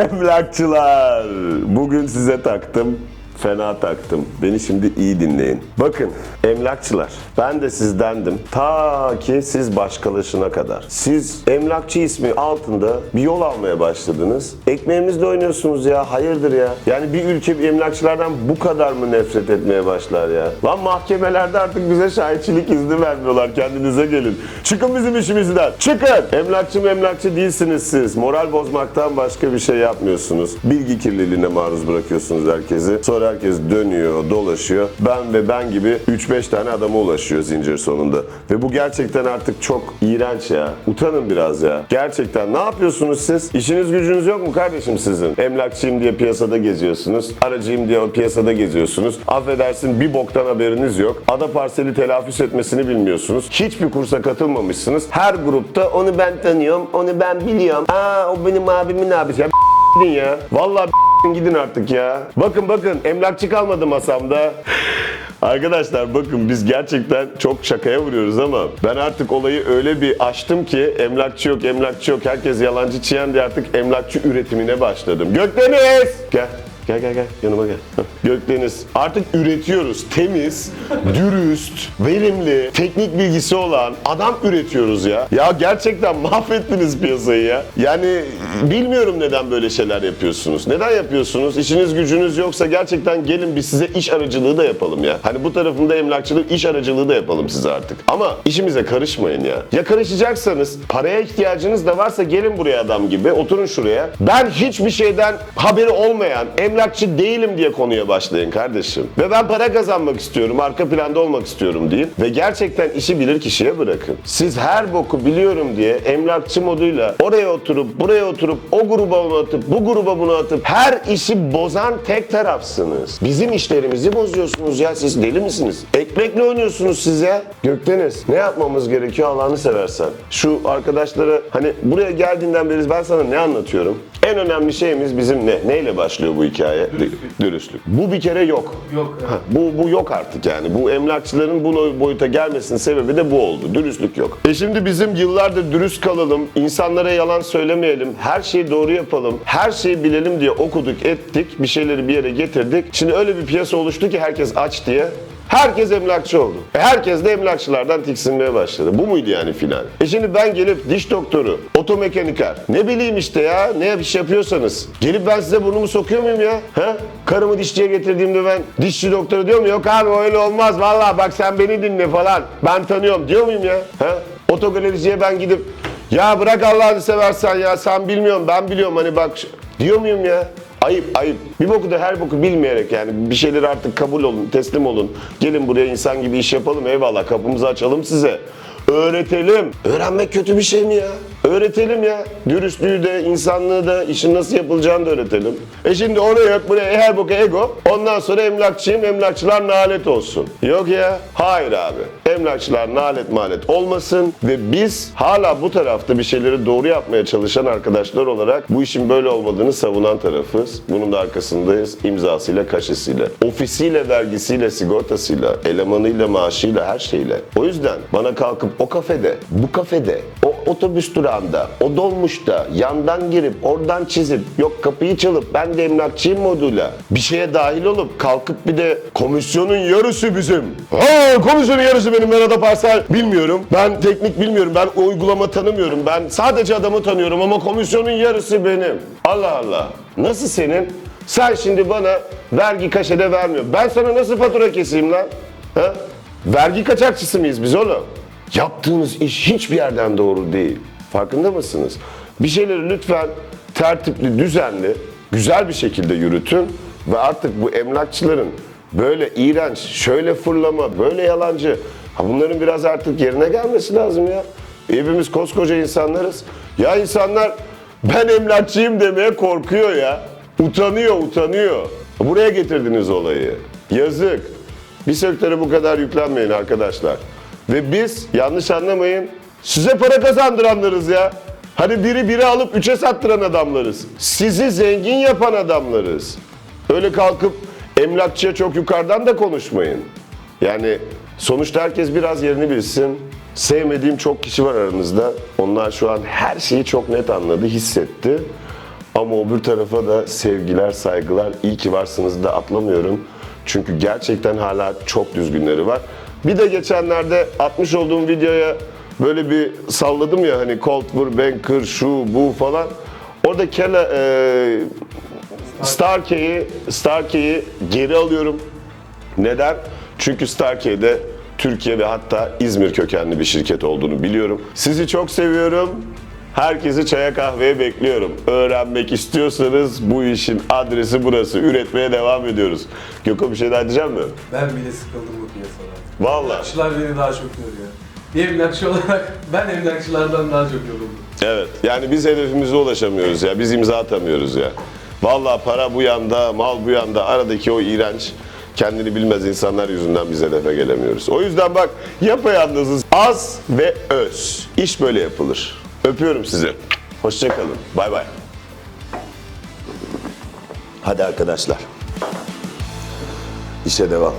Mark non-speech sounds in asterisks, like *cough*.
Emlakçılar. Bugün size taktım. Fena taktım. Beni şimdi iyi dinleyin. Bakın emlakçılar ben de sizdendim. Ta ki siz başkalaşına kadar. Siz emlakçı ismi altında bir yol almaya başladınız. Ekmeğimizle oynuyorsunuz ya. Hayırdır ya? Yani bir ülke bir emlakçılardan bu kadar mı nefret etmeye başlar ya? Lan mahkemelerde artık bize şahitçilik izni vermiyorlar. Kendinize gelin. Çıkın bizim işimizden. Çıkın. Emlakçı emlakçı değilsiniz siz. Moral bozmaktan başka bir şey yapmıyorsunuz. Bilgi kirliliğine maruz bırakıyorsunuz herkesi. Sonra herkes dönüyor, dolaşıyor. Ben ve ben gibi 3-5 tane adama ulaşıyor zincir sonunda. Ve bu gerçekten artık çok iğrenç ya. Utanın biraz ya. Gerçekten ne yapıyorsunuz siz? İşiniz gücünüz yok mu kardeşim sizin? Emlakçıyım diye piyasada geziyorsunuz. Aracıyım diye piyasada geziyorsunuz. Affedersin bir boktan haberiniz yok. Ada parseli telaffuz etmesini bilmiyorsunuz. Hiçbir kursa katılmamışsınız. Her grupta onu ben tanıyorum, onu ben biliyorum. Aa o benim abimin abisi. Ya ya. Vallahi gidin artık ya. Bakın bakın emlakçı kalmadı masamda. Arkadaşlar bakın biz gerçekten çok şakaya vuruyoruz ama ben artık olayı öyle bir açtım ki emlakçı yok emlakçı yok herkes yalancı çiyen diye artık emlakçı üretimine başladım. Gökdeniz! Gel. Gel gel gel yanıma gel. Hah. Gökdeniz. Artık üretiyoruz. Temiz, dürüst, verimli, teknik bilgisi olan adam üretiyoruz ya. Ya gerçekten mahvettiniz piyasayı ya. Yani bilmiyorum neden böyle şeyler yapıyorsunuz. Neden yapıyorsunuz? İşiniz gücünüz yoksa gerçekten gelin biz size iş aracılığı da yapalım ya. Hani bu tarafında emlakçılık, iş aracılığı da yapalım size artık. Ama işimize karışmayın ya. Ya karışacaksanız paraya ihtiyacınız da varsa gelin buraya adam gibi oturun şuraya. Ben hiçbir şeyden haberi olmayan emlakçı değilim diye konuya başlayın kardeşim. Ve ben para kazanmak istiyorum, arka planda olmak istiyorum deyin. Ve gerçekten işi bilir kişiye bırakın. Siz her boku biliyorum diye emlakçı moduyla oraya oturup buraya oturup o gruba bunu atıp bu gruba bunu atıp her işi bozan tek tarafsınız. Bizim işlerimizi bozuyorsunuz ya siz deli misiniz? Ekmekle oynuyorsunuz siz ya. Gökdeniz ne yapmamız gerekiyor Allah'ını seversen. Şu arkadaşlara hani buraya geldiğinden beri ben sana ne anlatıyorum? En önemli şeyimiz bizim ne? Neyle başlıyor bu hikaye? Dürüstlük. Bu bir kere yok. Yok, evet. Ha, bu, bu yok artık yani. Bu emlakçıların bu boyuta gelmesinin sebebi de bu oldu. Dürüstlük yok. E şimdi bizim yıllardır dürüst kalalım, insanlara yalan söylemeyelim, her şeyi doğru yapalım, her şeyi bilelim diye okuduk, ettik, bir şeyleri bir yere getirdik. Şimdi öyle bir piyasa oluştu ki herkes aç diye. Herkes emlakçı oldu. E herkes de emlakçılardan tiksinmeye başladı. Bu muydu yani final? E şimdi ben gelip diş doktoru, otomekaniker, ne bileyim işte ya ne iş yapıyorsanız. Gelip ben size burnumu sokuyor muyum ya? He? Karımı dişçiye getirdiğimde ben dişçi doktoru diyor mu? Yok abi öyle olmaz vallahi bak sen beni dinle falan. Ben tanıyorum diyor muyum ya? He? Otogalericiye ben gidip ya bırak Allah'ını seversen ya sen bilmiyorsun ben biliyorum hani bak diyor muyum ya? Ayıp ayıp. Bir boku da her boku bilmeyerek yani bir şeyleri artık kabul olun, teslim olun. Gelin buraya insan gibi iş yapalım eyvallah kapımızı açalım size. Öğretelim. Öğrenmek kötü bir şey mi ya? Öğretelim ya. Dürüstlüğü de, insanlığı da, işin nasıl yapılacağını da öğretelim. E şimdi oraya yok, buraya her boka ego. Ondan sonra emlakçıyım, emlakçılar nalet olsun. Yok ya. Hayır abi. Emlakçılar nalet malet olmasın ve biz hala bu tarafta bir şeyleri doğru yapmaya çalışan arkadaşlar olarak bu işin böyle olmadığını savunan tarafız. Bunun da arkasındayız. İmzasıyla, kaşesiyle, ofisiyle, vergisiyle, sigortasıyla, elemanıyla, maaşıyla, her şeyle. O yüzden bana kalkıp o kafede, bu kafede, o otobüs durağında, o dolmuşta yandan girip oradan çizip yok kapıyı çalıp ben de emlakçıyım moduyla bir şeye dahil olup kalkıp bir de komisyonun yarısı bizim. Ha, komisyonun yarısı benim ben parsel bilmiyorum. Ben teknik bilmiyorum. Ben uygulama tanımıyorum. Ben sadece adamı tanıyorum ama komisyonun yarısı benim. Allah Allah. Nasıl senin? Sen şimdi bana vergi kaşede vermiyor. Ben sana nasıl fatura keseyim lan? Ha? Vergi kaçakçısı mıyız biz oğlum? Yaptığınız iş hiçbir yerden doğru değil. Farkında mısınız? Bir şeyleri lütfen tertipli, düzenli, güzel bir şekilde yürütün ve artık bu emlakçıların böyle iğrenç, şöyle fırlama, böyle yalancı, ha bunların biraz artık yerine gelmesi lazım ya. Hepimiz koskoca insanlarız. Ya insanlar ben emlakçıyım demeye korkuyor ya. Utanıyor, utanıyor. Buraya getirdiniz olayı. Yazık. Bir sektöre bu kadar yüklenmeyin arkadaşlar. Ve biz yanlış anlamayın size para kazandıranlarız ya. Hani biri biri alıp üçe sattıran adamlarız. Sizi zengin yapan adamlarız. Öyle kalkıp emlakçıya çok yukarıdan da konuşmayın. Yani sonuçta herkes biraz yerini bilsin. Sevmediğim çok kişi var aranızda. Onlar şu an her şeyi çok net anladı, hissetti. Ama öbür tarafa da sevgiler, saygılar, iyi ki varsınız da atlamıyorum. Çünkü gerçekten hala çok düzgünleri var. Bir de geçenlerde atmış olduğum videoya böyle bir salladım ya hani Colt War, Banker, şu bu falan. Orada Kela, e, Starkey'i Starkey'i geri alıyorum. Neden? Çünkü Starkey'de Türkiye ve hatta İzmir kökenli bir şirket olduğunu biliyorum. Sizi çok seviyorum. Herkesi çaya kahveye bekliyorum. Öğrenmek istiyorsanız bu işin adresi burası. Üretmeye devam ediyoruz. Gökhan bir şey daha diyecek mi? Ben bile sıkıldım Vallahi. Emlakçılar beni daha çok yoruyor. Bir emlakçı olarak *laughs* ben emlakçılardan daha çok yoruldum. Evet. Yani biz hedefimize ulaşamıyoruz ya. Biz imza atamıyoruz ya. Vallahi para bu yanda, mal bu yanda. Aradaki o iğrenç kendini bilmez insanlar yüzünden biz hedefe gelemiyoruz. O yüzden bak yapayalnızız. Az ve öz. İş böyle yapılır. Öpüyorum sizi. Hoşçakalın. Bay bay. Hadi arkadaşlar. İşe devam.